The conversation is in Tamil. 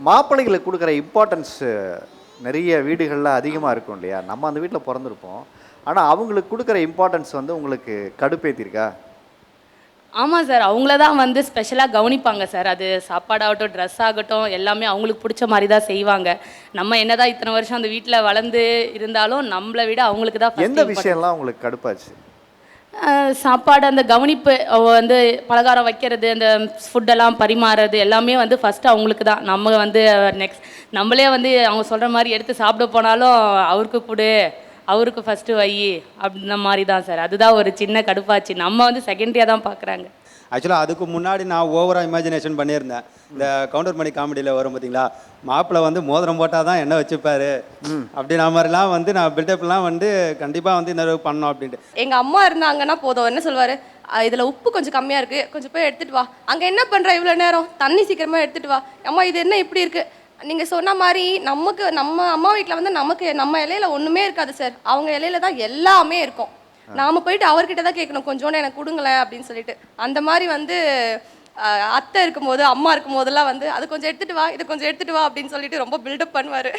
மாப்பிள்ளைகளுக்கு கொடுக்குற இம்பார்ட்டன்ஸ் நிறைய வீடுகளில் அதிகமாக இருக்கும் இல்லையா? நம்ம அந்த வீட்டில் பிறந்திருப்போம். ஆனால் அவங்களுக்கு கொடுக்குற இம்பார்ட்டன்ஸ் வந்து உங்களுக்கு கடுப்பேத்திருக்கா? ஆமாம் சார். அவங்கள தான் வந்து ஸ்பெஷலாக கவனிப்பாங்க சார். அது சாப்பாடாகட்டும் ட்ரெஸ் ஆகட்டும் எல்லாமே அவங்களுக்கு பிடிச்ச மாதிரி தான் செய்வாங்க. நம்ம என்னதான் இத்தனை வருஷம் அந்த வீட்டில் வளர்ந்து இருந்தாலும் நம்மளை விட அவங்களுக்கு தான் எந்த. விஷயம்லாம் உங்களுக்கு கடுப்பாச்சு? சாப்பாடு அந்த கவனிப்பு வந்து பலகாரம் வைக்கிறது அந்த ஃபுட்டெல்லாம் பரிமாறுறது எல்லாமே வந்து ஃபஸ்ட்டு அவங்களுக்கு தான். நம்ம வந்து நெக்ஸ்ட் நம்மளே வந்து அவங்க சொல்கிற மாதிரி எடுத்து சாப்பிட போனாலும் அவருக்கு கொடு அவருக்கு ஃபஸ்ட்டு வை அப்படின்ன மாதிரி தான் சார். அதுதான் ஒரு சின்ன கடுப்பாச்சு. நம்ம வந்து செகண்டரியாக தான் பார்க்குறாங்க ஆக்சுவலாக அதுக்கு முன்னாடி நான் ஓவராக இமேஜினேஷன் பண்ணியிருந்தேன். இந்த கவுண்டர் மணி காமெடியில் வரும் பார்த்தீங்களா மாப்பிள்ளை வந்து மோதிரம் போட்டால் தான் என்ன வச்சுப்பாரு? அப்படின்ற மாதிரிலாம் வந்து நான் பில்டப்லாம் வந்து கண்டிப்பாக வந்து இந்த அளவுக்கு பண்ணோம் அப்படின்ட்டு. எங்க அம்மா இருந்தாங்கன்னா போதும். என்ன சொல்வாரு "அஹ் இதுல உப்பு கொஞ்சம் கம்மியா இருக்கு. கொஞ்சம் போய் எடுத்துட்டு வா. அங்க என்ன பண்ற இவ்வளவு நேரம்? தண்ணி சீக்கிரமா எடுத்துட்டு வா. அம்மா இது என்ன இப்படி இருக்கு? நீங்க சொன்ன மாதிரி நமக்கு நம்ம அம்மா வீட்ல வந்து நமக்கு நம்ம இலையில ஒண்ணுமே இருக்காது சார். அவங்க இலையில தான் எல்லாமே இருக்கும். நாம போயிட்டு அவர்கிட்ட தான் கேட்கணும். கொஞ்சோண்டு எனக்கு கொடுங்களேன் அப்படின்னு சொல்லிட்டு. அந்த மாதிரி வந்து அத்தை இருக்கும்போது அம்மா இருக்கும்போதெல்லாம் வந்து அது கொஞ்சம் எடுத்துட்டு வா இது கொஞ்சம் எடுத்துட்டு வா அப்படின்னு சொல்லிட்டு ரொம்ப பில்டப் பண்ணுவார்.